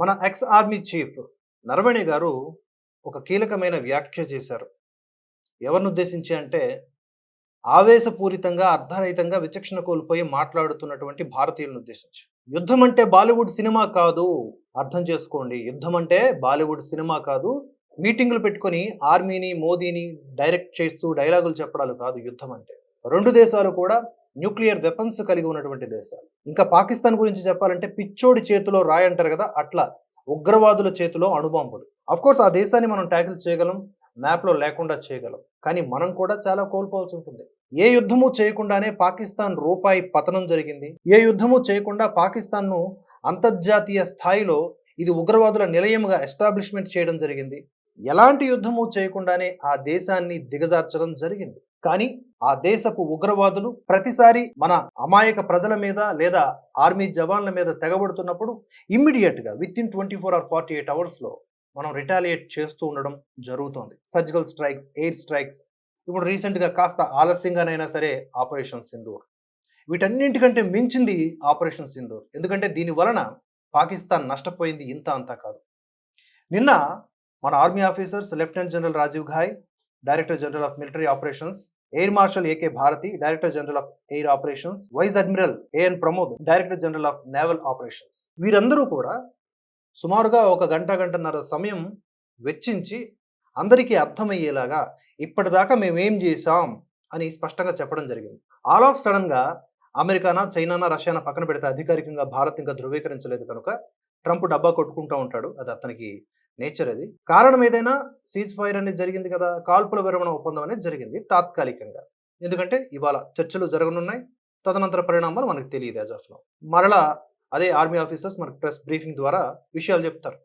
మన ex army chief నరవణి గారు ఒక కీలకమైన వ్యాఖ్య చేశారు. ఎవరిని ఉద్దేశించి అంటే ఆవేశపూరితంగా అర్ధరహితంగా విచక్షణ కోల్పోయి మాట్లాడుతున్నటువంటి భారతీయులను ఉద్దేశించి యుద్ధం అంటే బాలీవుడ్ సినిమా కాదు అర్థం చేసుకోండి. యుద్ధం అంటే బాలీవుడ్ సినిమా కాదు. మీటింగులు పెట్టుకొని ఆర్మీని మోదీని డైరెక్ట్ చేస్తూ డైలాగులు చెప్పడాలు కాదు యుద్ధం అంటే రెండు దేశాలు కూడా న్యూక్లియర్ వెపన్స్ కలిగి ఉన్నటువంటి దేశాలు. ఇంకా పాకిస్తాన్ గురించి చెప్పాలంటే పిచ్చోడి చేతిలో రాయి అంటారు కదా అట్లా. ఉగ్రవాదుల చేతిలో అణుబాంబులు. కోర్స్ ఆ దేశాన్ని మనం ట్యాకిల్ చేయగలం మ్యాప్లో లేకుండా చేయగలం. కానీ మనం కూడా చాలా కోల్పోవాల్సి ఉంటుంది. ఏ యుద్ధము చేయకుండానే పాకిస్తాన్ రూపాయి పతనం జరిగింది. ఏ యుద్ధము చేయకుండా పాకిస్తాన్ను అంతర్జాతీయ స్థాయిలో ఇది ఉగ్రవాదుల నిలయముగా ఎస్టాబ్లిష్మెంట్ చేయడం జరిగింది. ఎలాంటి యుద్ధము చేయకుండానే ఆ దేశాన్ని దిగజార్చడం జరిగింది. కానీ ఆ దేశపు ఉగ్రవాదులు ప్రతిసారి మన అమాయక ప్రజల మీద లేదా ఆర్మీ జవాన్ల మీద తెగబడుతున్నప్పుడు ఇమ్మీడియట్గా within twenty four or forty eight అవర్స్లో మనం రిటాలియేట్ చేస్తూ ఉండడం జరుగుతోంది. సర్జికల్ స్ట్రైక్స్ ఎయిర్ స్ట్రైక్స్ ఇప్పుడు రీసెంట్గా కాస్త ఆలస్యంగానైనా సరే ఆపరేషన్ సింధూర్. వీటన్నింటికంటే మించింది ఆపరేషన్ సింధూర్. ఎందుకంటే దీని వలన పాకిస్తాన్ నష్టపోయింది ఇంత అంతా కాదు. నిన్న మన army officers lieutenant general Rajiv Ghai director general of military operations air marshal AK Bharti director general of air operations vice admiral AN Pramod director general of naval operations వీరందరూ కూడా సుమారుగా ఒక గంట గంటన్నర సమయం వెచ్చించి అందరికీ అర్థమయ్యేలాగా ఇప్పటిదాకా మేము ఏం చేశాం అని స్పష్టంగా చెప్పడం జరిగింది. ఆల్ ఆఫ్ సడన్గా అమెరికానా చైనానా రష్యానా పక్కన పెడితే అధికారికంగా భారత్ ఇంకా ధృవీకరించలేదు కనుక ట్రంప్ డబ్బా కొట్టుకుంటూ ఉంటాడు. అది అతనికి నేచర్ అది. కారణం ఏదైనా సీజ్ ఫైర్ అనేది జరిగింది కదా కాల్పుల విరమణ ఒప్పందం అనేది జరిగింది తాత్కాలికంగా. ఎందుకంటే ఇవాళ చర్చలు జరగనున్నాయి. తదనంతర పరిణామాలు మనకు తెలియదు యాజ్ ఆఫ్ మరలా అదే ఆర్మీ ఆఫీసర్స్ మనకు ప్రెస్ బ్రీఫింగ్ ద్వారా విషయాలు చెప్తారు.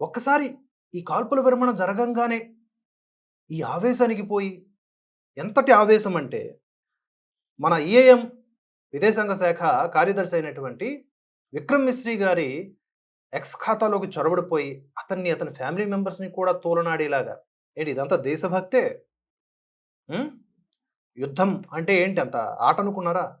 ఒక్కసారి ఈ కాల్పుల విరమణ జరగంగానే ఈ ఆవేశానికి పోయి ఎంతటి ఆవేశం అంటే మన ఈఏఎం విదేశాంగ శాఖ కార్యదర్శి అయినటువంటి విక్రమ్ మిశ్రీ గారి ఎక్స్ ఖాతాలోకి చొరబడిపోయి అతన్ని అతని ఫ్యామిలీ మెంబర్స్ని కూడా తోలనాడేలాగా. ఏంటి ఇదంతా దేశభక్తే? యుద్ధం అంటే ఏంటి? అంత ఆట అనుకున్నారా?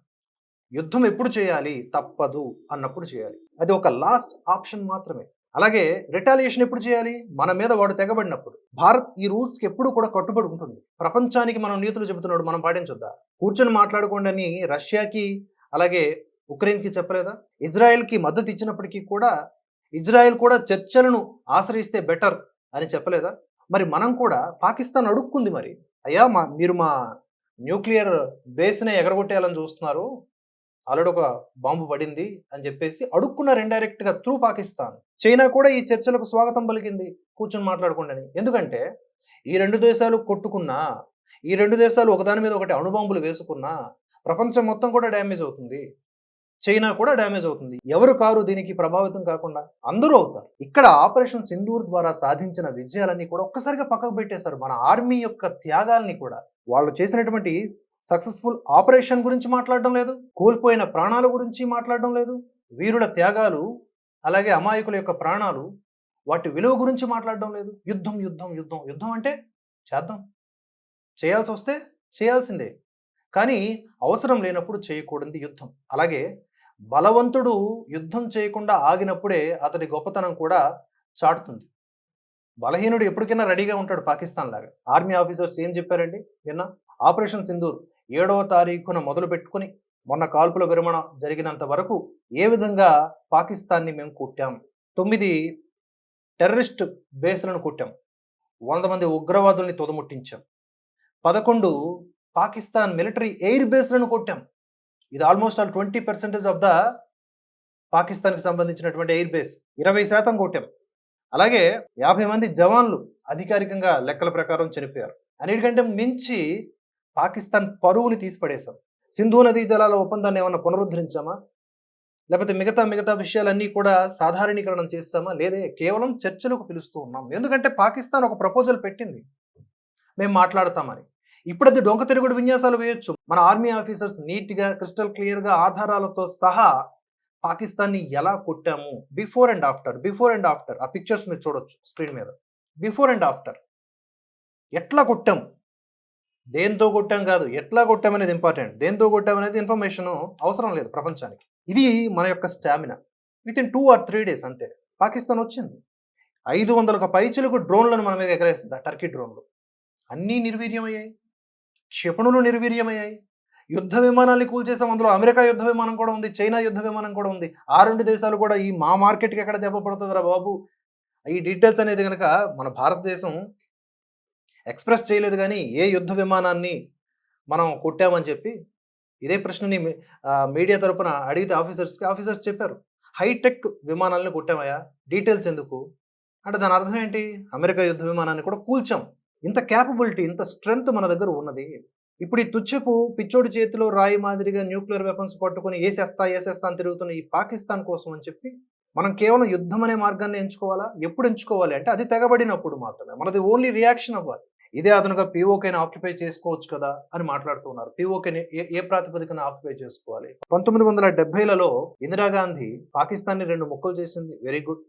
యుద్ధం ఎప్పుడు చేయాలి? తప్పదు అన్నప్పుడు చేయాలి. అది ఒక లాస్ట్ ఆప్షన్ మాత్రమే. అలాగే రిటాలియేషన్ ఎప్పుడు చేయాలి? మన మీద వాడు తెగబడినప్పుడు. భారత్ ఈ రూల్స్కి ఎప్పుడు కూడా కట్టుబడి ఉంటుంది. ప్రపంచానికి మనం నీతులు చెబుతున్నాడు మనం పాటించొద్దా? కూర్చొని మాట్లాడుకోండి అని రష్యాకి అలాగే ఉక్రెయిన్కి చెప్పలేదా? ఇజ్రాయెల్కి మద్దతు ఇచ్చినప్పటికీ కూడా ఇజ్రాయెల్ కూడా చర్చలను ఆశ్రయిస్తే బెటర్ అని చెప్పలేదా? మరి మనం కూడా పాకిస్తాన్ అడుక్కుంది మరి. అయ్యా మా మీరు మా న్యూక్లియర్ బేస్నే ఎగరగొట్టేయాలని చూస్తున్నారు. ఆల్రెడీ ఒక బాంబు పడింది అని చెప్పేసి అడుక్కున్నారు ఇండైరెక్ట్గా త్రూ పాకిస్తాన్. చైనా కూడా ఈ చర్చలకు స్వాగతం పలికింది. కూర్చొని మాట్లాడుకోండి ఎందుకంటే ఈ రెండు దేశాలు కొట్టుకున్నా ఈ రెండు దేశాలు ఒకదాని మీద ఒకటి అణుబాంబులు వేసుకున్నా ప్రపంచం మొత్తం కూడా డ్యామేజ్ అవుతుంది. చైనా కూడా డ్యామేజ్ అవుతుంది. ఎవరు కారు దీనికి ప్రభావితం కాకుండా అందరూ అవుతారు. ఇక్కడ ఆపరేషన్ సింధూర్ ద్వారా సాధించిన విజయాలన్నీ కూడా ఒక్కసారిగా పక్కకు పెట్టేశారు. మన ఆర్మీ యొక్క త్యాగాల్ని కూడా. వాళ్ళు చేసినటువంటి సక్సెస్ఫుల్ ఆపరేషన్ గురించి మాట్లాడడం లేదు. కోల్పోయిన ప్రాణాల గురించి మాట్లాడడం లేదు. వీరుల త్యాగాలు అలాగే అమాయకుల యొక్క ప్రాణాలు వాటి విలువ గురించి మాట్లాడడం లేదు. యుద్ధం యుద్ధం యుద్ధం. యుద్ధం అంటే చేద్దాం. చేయాల్సి వస్తే చేయాల్సిందే. కానీ అవసరం లేనప్పుడు చేయకూడదు యుద్ధం. అలాగే బలవంతుడు యుద్ధం చేయకుండా ఆగినప్పుడే అతడి గొప్పతనం కూడా చాటుతుంది. బలహీనుడు ఎప్పటికైనా రెడీగా ఉంటాడు పాకిస్తాన్ లాగా. ఆర్మీ ఆఫీసర్స్ ఏం చెప్పారండి నిన్న ఆపరేషన్ సింధూర్ ఏడవ తారీఖున మొదలు పెట్టుకుని మొన్న కాల్పుల విరమణ జరిగినంత వరకు ఏ విధంగా పాకిస్తాన్ని మేము కుట్టాం? తొమ్మిది టెర్రరిస్ట్ బేస్లను కుట్టాం. వంద మంది ఉగ్రవాదుల్ని తొదముట్టించాం. పదకొండు పాకిస్తాన్ మిలిటరీ ఎయిర్ బేస్లను కొట్టాం. ఇది almost all twenty percentage of the పాకిస్తాన్కి సంబంధించినటువంటి ఎయిర్ బేస్. ఇరవై శాతం కొట్టాం. అలాగే యాభై మంది జవాన్లు అధికారికంగా లెక్కల ప్రకారం చనిపోయారు. అన్నిటికంటే మించి పాకిస్తాన్ పరువుని తీసిపడేశాం. సింధు నదీ జలాల ఒప్పందాన్ని ఏమన్నా పునరుద్ధరించామా? లేకపోతే మిగతా మిగతా విషయాలన్నీ కూడా సాధారణీకరణం చేస్తామా? లేదే కేవలం చర్చలకు పిలుస్తూ ఉన్నాం. ఎందుకంటే పాకిస్తాన్ ఒక ప్రపోజల్ పెట్టింది. మేము మాట్లాడతామని. ఇప్పుడు డొంక తిరుగుడు విన్యాసాలు వేయొచ్చు. మన ఆర్మీ ఆఫీసర్స్ నీట్గా క్రిస్టల్ క్లియర్గా ఆధారాలతో సహా పాకిస్తాన్ని ఎలా కొట్టాము? Before and after. Before and after. ఆ పిక్చర్స్ మీరు చూడొచ్చు స్క్రీన్ మీద. Before and after. ఎట్లా కొట్టాం? దేంతో కొట్టాం కాదు. ఎట్లా కొట్టాం అనేది ఇంపార్టెంట్. దేంతో కొట్టాం అనేది ఇన్ఫర్మేషన్ అవసరం లేదు ప్రపంచానికి. ఇది మన యొక్క stamina. Within two or three days అంతే. పాకిస్తాన్ వచ్చింది. ఐదు వందలకు పైచులకు డ్రోన్లను మన మీద ఎగరేస్తుంది ఆ టర్కీ డ్రోన్లు. అన్నీ నిర్వీర్యమయ్యాయి. క్షిపణులు నిర్వీర్యమయ్యాయి. యుద్ధ విమానాన్ని కూల్చేసాం అందులో అమెరికా యుద్ధ విమానం కూడా ఉంది. చైనా యుద్ధ విమానం కూడా ఉంది. ఆ రెండు దేశాలు కూడా ఈ మా మార్కెట్కి ఎక్కడ దెబ్బ పడుతుందిరా బాబు? ఈ డీటెయిల్స్ అనేది కనుక మన భారతదేశం ఎక్స్ప్రెస్ చేయలేదు కానీ ఏ యుద్ధ విమానాన్ని మనం కొట్టామని చెప్పి ఇదే ప్రశ్నని మీ- మీడియా తరపున అడిగితే ఆఫీసర్స్కి ఆఫీసర్స్ చెప్పారు. హైటెక్ విమానాలను కొట్టామయ్యా. డీటెయిల్స్ ఎందుకు? అంటే దాని అర్థం ఏంటి? అమెరికా యుద్ధ విమానాన్ని కూడా కూల్చాం. ఇంత క్యాపబిలిటీ ఇంత స్ట్రెంగ్త్ మన దగ్గర ఉన్నది. ఇప్పుడు ఈ తుచ్చపు పిచ్చోడి చేతిలో రాయి మాదిరిగా న్యూక్లియర్ వెపన్స్ పట్టుకొని వేసేస్తా వేసేస్తా అని తిరుగుతున్న ఈ పాకిస్తాన్ కోసం అని చెప్పి మనం కేవలం యుద్ధం అనే మార్గాన్ని ఎంచుకోవాలా? ఎప్పుడు ఎంచుకోవాలి? అంటే అది తెగబడినప్పుడు మాత్రమే. మనది ఓన్లీ రియాక్షన్ అవ్వాలి. ఇదే అదనుగా పీఓకేని ఆక్యుపై చేసుకోవచ్చు కదా అని మాట్లాడుతున్నారు. పీఓకేని ఏ ఏ ప్రాతిపదికన ఆక్యుపై చేసుకోవాలి? పంతొమ్మిది వందల డెబ్బైలలో ఇందిరాగాంధీ పాకిస్తాన్ని రెండు ముక్కలు చేసింది. వెరీ గుడ్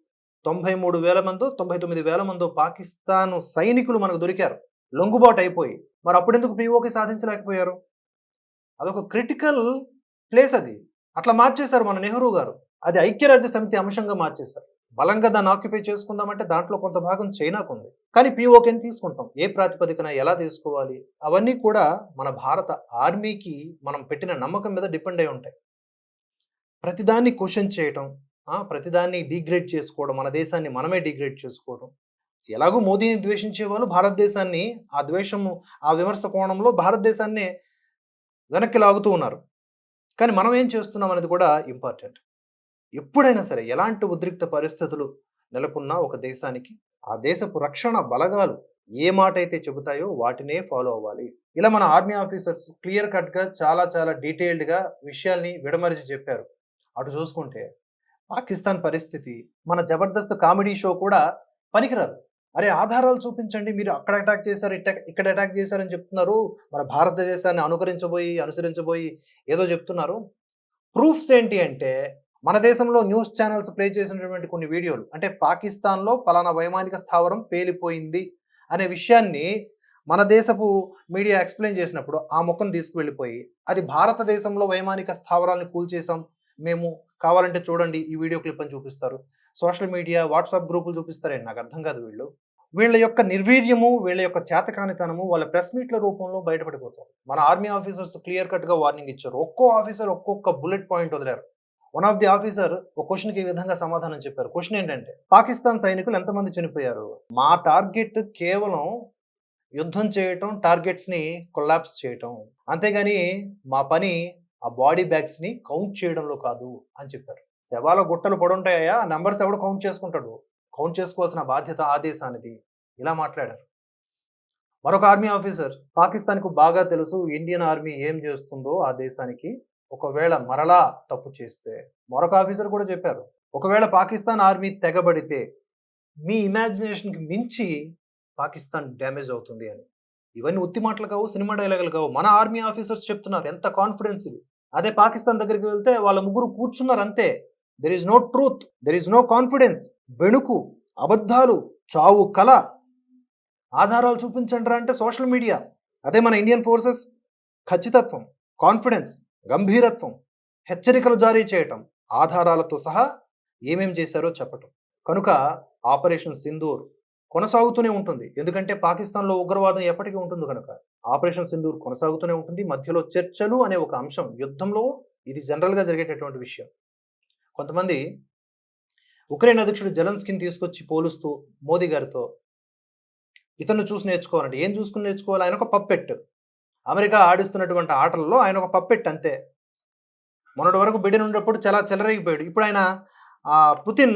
తొంభై మూడు వేల మందో తొంభై తొమ్మిది వేల మందో పాకిస్తాన్ సైనికులు మనకు దొరికారు. లొంగుబాటు అయిపోయి. మరి అప్పుడెందుకు పిఓకి సాధించలేకపోయారు? అదొక క్రిటికల్ ప్లేస్ అది. అట్లా మార్చేశారు మన నెహ్రూ గారు. అది ఐక్యరాజ్య సమితి అంశంగా మార్చేశారు. బలంగా దాన్ని ఆక్యుపై చేసుకుందామంటే దాంట్లో కొంత భాగం చైనాకు ఉంది. కానీ పీఓకేని తీసుకుంటాం. ఏ ప్రాతిపదికన ఎలా తీసుకోవాలి? అవన్నీ కూడా మన భారత ఆర్మీకి మనం పెట్టిన నమ్మకం మీద డిపెండ్ అయి ఉంటాయి. ప్రతిదాన్ని క్వశ్చన్ చేయటం ప్రతిదాన్ని డిగ్రేడ్ చేసుకోవడం మన దేశాన్ని మనమే డిగ్రేడ్ చేసుకోవడం. ఎలాగో మోదీని ద్వేషించే వాళ్ళు భారతదేశాన్ని ఆ ద్వేషము ఆ విమర్శ కోణంలో భారతదేశాన్ని వెనక్కి లాగుతూ ఉన్నారు. కానీ మనం ఏం చేస్తున్నాం అనేది కూడా ఇంపార్టెంట్. ఎప్పుడైనా సరే ఎలాంటి ఉద్రిక్త పరిస్థితులు నెలకొన్నా ఒక దేశానికి ఆ దేశపు రక్షణ బలగాలు ఏ మాట అయితే చెబుతాయో వాటినే ఫాలో అవ్వాలి. ఇలా మన ఆర్మీ ఆఫీసర్స్ క్లియర్ కట్గా చాలా చాలా డీటెయిల్డ్గా విషయాల్ని విడమరిచి చెప్పారు. అటు చూసుకుంటే పాకిస్తాన్ పరిస్థితి మన జబర్దస్త్ కామెడీ షో కూడా పనికిరాదు. అరే ఆధారాలు చూపించండి మీరు అక్కడ అటాక్ చేశారు ఇట్ట ఇక్కడ అటాక్ చేశారని చెప్తున్నారు మన భారతదేశాన్ని అనుకరించబోయి అనుసరించబోయి ఏదో చెప్తున్నారు. ప్రూఫ్స్ ఏంటి అంటే మన దేశంలో న్యూస్ ఛానల్స్ ప్లే చేసినటువంటి కొన్ని వీడియోలు అంటే పాకిస్తాన్లో పలానా వైమానిక స్థావరం పేలిపోయింది అనే విషయాన్ని మన దేశపు మీడియా ఎక్స్ప్లెయిన్ చేసినప్పుడు ఆ మొక్కను తీసుకువెళ్ళిపోయి అది భారతదేశంలో వైమానిక స్థావరాలను కూల్చేసాం మేము కావాలంటే చూడండి ఈ వీడియో క్లిప్ అని చూపిస్తారు. సోషల్ మీడియా వాట్సాప్ గ్రూపులు చూపిస్తారే నాకు అర్థం కాదు వీళ్ళు. వీళ్ళ యొక్క నిర్వీర్యము వీళ్ళ యొక్క చేతకానితనము వాళ్ళ ప్రెస్ మీట్ల రూపంలో బయటపడిపోతారు మన ఆర్మీ ఆఫీసర్స్ క్లియర్ కట్గా వార్నింగ్ ఇచ్చారు. ఒక్కో ఆఫీసర్ ఒక్కొక్క బుల్లెట్ పాయింట్ వదిలారు. వన్ ఆఫ్ ది ఆఫీసర్ ఒక క్వశ్చన్కి ఈ విధంగా సమాధానం చెప్పారు. క్వశ్చన్ ఏంటంటే పాకిస్తాన్ సైనికులు ఎంతమంది చనిపోయారు? మా టార్గెట్ కేవలం యుద్ధం చేయటం టార్గెట్స్ని కొలాప్స్ చేయటం. అంతేగాని మా పని ఆ బాడీ బ్యాగ్స్ని కౌంట్ చేయడంలో కాదు అని చెప్పారు. శవాల గుట్టలు పడుంటాయా? నంబర్స్ నెంబర్స్ ఎవడు కౌంట్ చేసుకుంటాడు? కౌంట్ చేసుకోవాల్సిన బాధ్యత ఆదేశానిది ఇలా మాట్లాడారు. మరొక ఆర్మీ ఆఫీసర్ పాకిస్తాన్కు బాగా తెలుసు ఇండియన్ ఆర్మీ ఏం చేస్తుందో ఆ దేశానికి. ఒకవేళ మరలా తప్పు చేస్తే మరొక ఆఫీసర్ కూడా చెప్పారు. ఒకవేళ పాకిస్తాన్ ఆర్మీ తెగబడితే మీ ఇమాజినేషన్కి మించి పాకిస్తాన్ డ్యామేజ్ అవుతుంది అని. ఇవన్నీ ఉత్తి మాటలు కావు సినిమా డైలాగులు కావు. మన ఆర్మీ ఆఫీసర్స్ చెప్తున్నారు ఎంత కాన్ఫిడెన్స్ ఇది. అదే పాకిస్తాన్ దగ్గరికి వెళ్తే వాళ్ళ ముగ్గురు కూర్చున్నారు అంతే. There is no truth there is no confidence బెణుకు అబద్ధాలు చావు కళ ఆధారాలు చూపించండి అంటే సోషల్ మీడియా అదే మన ఇండియన్ ఫోర్సెస్ ఖచ్చితత్వం కాన్ఫిడెన్స్ గంభీరత్వం హెచ్చరికలు జారీ చేయటం. ఆధారాలతో సహా ఏమేం చేశారో చెప్పటం. కనుక ఆపరేషన్ సింధూర్ కొనసాగుతూనే ఉంటుంది. ఎందుకంటే పాకిస్తాన్లో ఉగ్రవాదం ఎప్పటికీ ఉంటుంది కనుక. ఆపరేషన్ సింధూర్ కొనసాగుతూనే ఉంటుంది. మధ్యలో చర్చలు అనే ఒక అంశం యుద్ధంలో ఇది జనరల్గా జరిగేటటువంటి విషయం. కొంతమంది ఉక్రెయిన్ అధ్యక్షుడు జలన్స్కిని తీసుకొచ్చి పోలుస్తూ మోదీ గారితో ఇతను చూసి నేర్చుకోవాలంటే ఏం చూసుకుని నేర్చుకోవాలి? ఆయన ఒక పప్పెట్ అమెరికా ఆడిస్తున్నటువంటి ఆటల్లో ఆయన ఒక పప్పెట్ అంతే. మొన్నటి వరకు బిడెన్ ఉన్నప్పుడు చాలా చెలరేగిపోయాడు. ఇప్పుడు ఆయన ఆ పుతిన్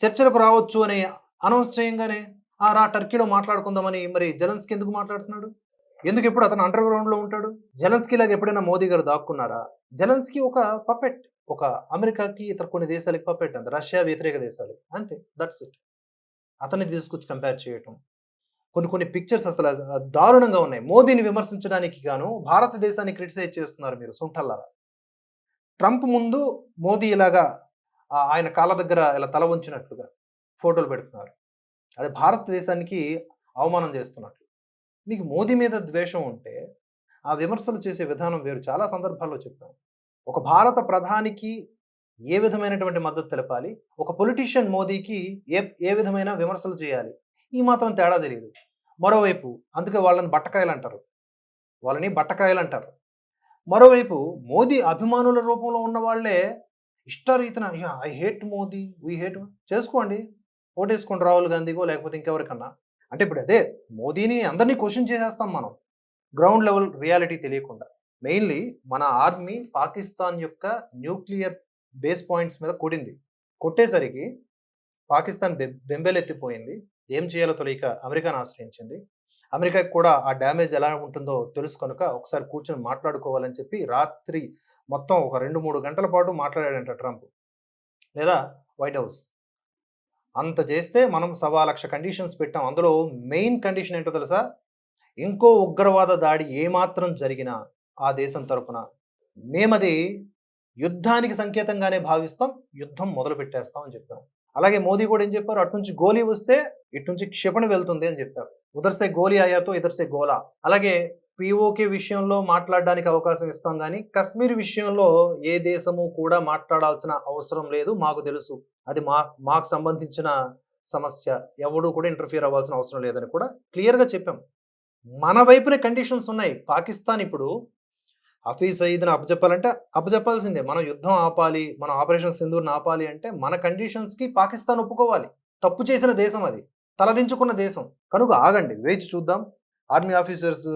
చర్చలకు రావచ్చు అని అనౌన్స్ చేయంగానే ఆ రా టర్కీలో మాట్లాడుకుందామని మరి జలన్స్కి ఎందుకు మాట్లాడుతున్నాడు? ఎందుకు ఎప్పుడు అతను అండర్ గ్రౌండ్లో ఉంటాడు? జలన్స్కి లాగా ఎప్పుడైనా మోదీ గారు దాక్కున్నారా? జలన్స్కి ఒక పపెట్ ఒక అమెరికాకి ఇతర కొన్ని దేశాలకి పపెట్ అంత రష్యా వ్యతిరేక దేశాలు అంతే దట్స్ ఇట్ అతన్ని తీసుకొచ్చి కంపేర్ చేయటం. కొన్ని కొన్ని పిక్చర్స్ అసలు దారుణంగా ఉన్నాయి. మోదీని విమర్శించడానికి గాను భారతదేశాన్ని క్రిటిసైజ్ చేస్తున్నారు మీరు సుంఠల్లారా ట్రంప్ ముందు మోదీ ఇలాగా ఆ, ఆయన కాళ్ళ దగ్గర ఇలా తల వంచినట్లుగా. ఫోటోలు పెడుతున్నారు. అది భారతదేశానికి అవమానం చేస్తున్నట్లు మీకు మోదీ మీద ద్వేషం ఉంటే ఆ విమర్శలు చేసే విధానం వేరు. చాలా సందర్భాల్లో చెప్పాం. ఒక భారత ప్రధానికి ఏ విధమైనటువంటి మద్దతు తెలపాలి? ఒక పొలిటీషియన్ మోదీకి ఏ ఏ విధమైన విమర్శలు చేయాలి? ఈ మాత్రం తేడా తెలియదు మరోవైపు అందుకే వాళ్ళని బట్టకాయలు అంటారు. వాళ్ళని బట్టకాయలు అంటారు. మరోవైపు మోదీ అభిమానుల రూపంలో ఉన్న వాళ్ళే ఇష్టారీతన I hate Modi we hate చేసుకోండి. ఓటేసుకోండి రాహుల్ గాంధీకో లేకపోతే ఇంకెవరికన్నా? అంటే ఇప్పుడు అదే మోదీని అందరినీ క్వశ్చన్ చేసేస్తాం మనం. గ్రౌండ్ లెవెల్ రియాలిటీ తెలియకుండా. మెయిన్లీ మన ఆర్మీ పాకిస్తాన్ యొక్క న్యూక్లియర్ బేస్ పాయింట్స్ మీద కొడింది. కొట్టేసరికి పాకిస్తాన్ బె బెంబేలెత్తిపోయింది. ఏం చేయాలో తెలియక అమెరికాను ఆశ్రయించింది. అమెరికాకి కూడా ఆ డ్యామేజ్ ఎలా ఉంటుందో తెలుసు కనుక ఒకసారి కూర్చొని మాట్లాడుకోవాలని చెప్పి రాత్రి మొత్తం ఒక రెండు మూడు గంటల పాటు మాట్లాడాడంట ట్రంప్. లేదా వైట్ హౌస్. అంత చేస్తే మనం సవా లక్ష కండిషన్స్ పెట్టాం. అందులో మెయిన్ కండిషన్ ఏంటో తెలుసా? ఇంకో ఉగ్రవాద దాడి ఏమాత్రం జరిగినా ఆ దేశం తరపున మేమది యుద్ధానికి సంకేతంగానే భావిస్తాం యుద్ధం మొదలు పెట్టేస్తాం అని చెప్పాం. అలాగే మోదీ కూడా ఏం చెప్పారు? అటు నుంచి గోలీ వస్తే ఇటు నుంచి క్షిపణి వెళ్తుంది అని చెప్పారు. ఉదర్సే గోలీ అయ్యాతో ఇదర్సే గోలా. అలాగే పిఓకే విషయంలో మాట్లాడడానికి అవకాశం ఇస్తాం కానీ కశ్మీర్ విషయంలో ఏ దేశము కూడా మాట్లాడాల్సిన అవసరం లేదు మాకు తెలుసు. అది మా మాకు సంబంధించిన సమస్య. ఎవడు కూడా ఇంటర్ఫియర్ అవ్వాల్సిన అవసరం లేదని కూడా క్లియర్గా చెప్పాం. మన వైపునే కండిషన్స్ ఉన్నాయి. పాకిస్తాన్ ఇప్పుడు హఫీజ్ సయీద్ని అప్పచెప్పాలంటే అప్పచెప్పాల్సిందే మనం యుద్ధం ఆపాలి మన ఆపరేషన్ సింధూర్ని ఆపాలి అంటే మన కండిషన్స్కి పాకిస్తాన్ ఒప్పుకోవాలి. తప్పు చేసిన దేశం అది. తలదించుకున్న దేశం. కనుక ఆగండి. వేచి చూద్దాం. ఆర్మీ ఆఫీసర్స్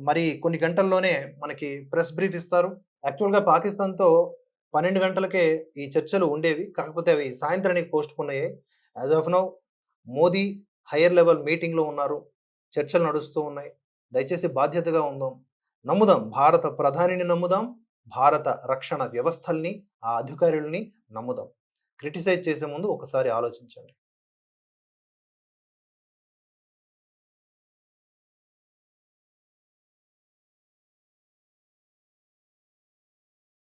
మరి కొన్ని గంటల్లోనే మనకి ప్రెస్ బ్రీఫ్ ఇస్తారు. యాక్చువల్గా పాకిస్తాన్తో పన్నెండు గంటలకే ఈ చర్చలు ఉండేవి. కాకపోతే అవి సాయంత్రానికి పోస్ట్ పోన్ అయ్యాయి. As of now Modi higher level మీటింగ్లో ఉన్నారు. చర్చలు నడుస్తూ ఉన్నాయి. దయచేసి బాధ్యతగా ఉందాం. నమ్ముదాం. భారత ప్రధానిని నమ్ముదాం. భారత రక్షణ వ్యవస్థల్ని ఆ అధికారుల్ని నమ్ముదాం. క్రిటిసైజ్ చేసే ముందు ఒకసారి ఆలోచించండి.